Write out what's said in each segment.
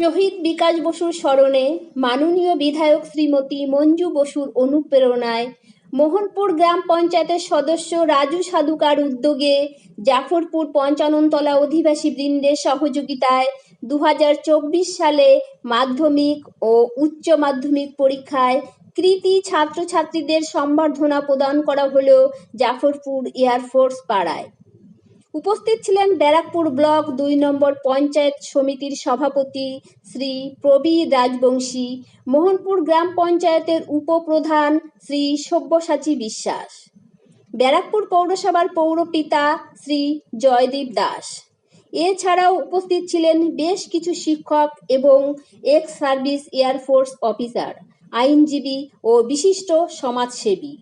শহীদ বিকাশ বসুর স্মরণে মাননীয় বিধায়ক শ্রীমতী মঞ্জু বসুর অনুপ্রেরণায় মোহনপুর গ্রাম পঞ্চায়েতের সদস্য রাজু সাধুকার উদ্যোগে জাফরপুর পঞ্চাননতলা অধিবাসী বৃন্দের সহযোগিতায় দু হাজার চব্বিশ সালে মাধ্যমিক ও উচ্চ মাধ্যমিক পরীক্ষায় কৃতি ছাত্রছাত্রীদের সম্বর্ধনা প্রদান করা হলো জাফরপুর এয়ারফোর্স পাড়ায়। উপস্থিত ছিলেন ব্যারাকপুর ব্লক দুই নম্বর পঞ্চায়েত সমিতির সভাপতি শ্রী প্রবীর রাজবংশী, মোহনপুর গ্রাম পঞ্চায়েতের উপপ্রধান শ্রী সব্যসাচী বিশ্বাস, ব্যারাকপুর পৌরসভার পৌরপিতা শ্রী জয়দীপ দাস। এছাড়াও উপস্থিত ছিলেন বেশ কিছু শিক্ষক এবং এক্স সার্ভিস এয়ারফোর্স অফিসার, আইনজীবী ও বিশিষ্ট সমাজসেবী।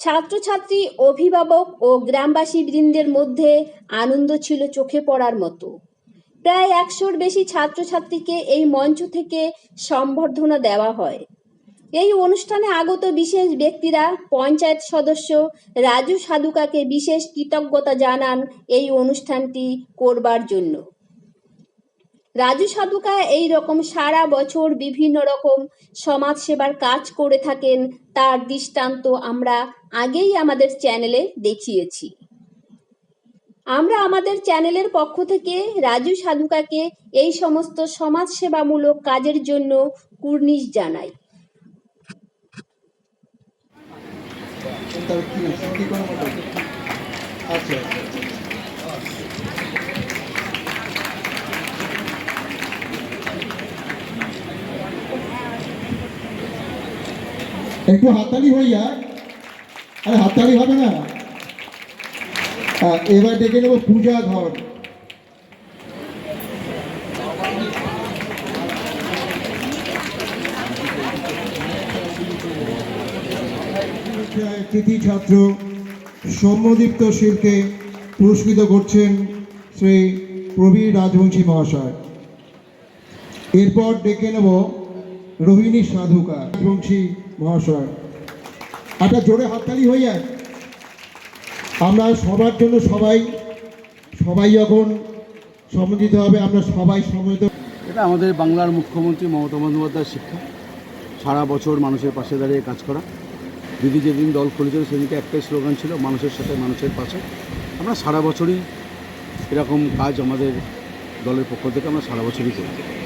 ছাত্রছাত্রী, অভিভাবক ও গ্রামবাসী বৃন্দের মধ্যে আনন্দ ছিল চোখে পড়ার মতো। প্রায় একশোর বেশি ছাত্রছাত্রীকে এই মঞ্চ থেকে সম্বর্ধনা দেওয়া হয়। এই অনুষ্ঠানে আগত বিশেষ ব্যক্তিরা, পঞ্চায়েত সদস্য, রাজু সাধুকাকে বিশেষ কৃতজ্ঞতা জানান এই অনুষ্ঠানটি করবার জন্য। রাজু সাধুকা এই রকম সারা বছর বিভিন্ন রকম সমাজসেবার কাজ করে থাকেন, তার দৃষ্টান্ত আমরা আগেই আমাদের চ্যানেলে দেখিয়েছি। আমরা আমাদের চ্যানেলের পক্ষ থেকে রাজু সাধুকাকে এই সমস্ত সমাজসেবামূলক কাজের জন্য কুর্নিশ জানাই। মতো আচ্ছা। একটু হাততালি হইয়া আরে, হাততালি হবে না। এবার ডেকে নেব পূজা ধর কৃতি ছাত্র সৌম্যদীপ্ত শীলকে পুরস্কৃত করছেন শ্রী প্রবীর রাজবংশী মহাশয়। এরপর ডেকে নেব রোহিণী সাধুকা রাজবংশী মহাশয়। একটা জোরে হাততালি হয়ে যায়। আমরা সবার জন্য সবাই সবাই যখন সম্মিলিত হবে, আমরা সবাই সম্মিলিত এটা আমাদের বাংলার মুখ্যমন্ত্রী মমতা বন্দ্যোপাধ্যায়ের শিক্ষা। সারা বছর মানুষের পাশে দাঁড়িয়ে কাজ করা। দিদি যেদিন দল খুলেছিল, সেদিনকে একটাই স্লোগান ছিল, মানুষের সাথে মানুষের পাশে। আমরা সারা বছরই এরকম কাজ আমাদের দলের পক্ষ থেকে আমরা সারা বছরই করি।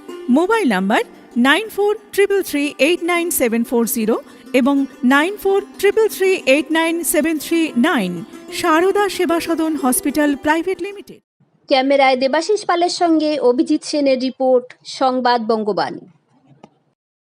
Mobile number nine four triple three eight nine seven four zero এবং nine four triple three eight nine seven three nine Sarada Seba Sadan hospital private limited. ক্যামেরায় দেবাশিস পালের সঙ্গে অভিজিৎ সেনের রিপোর্ট, সংবাদ বঙ্গবাণী।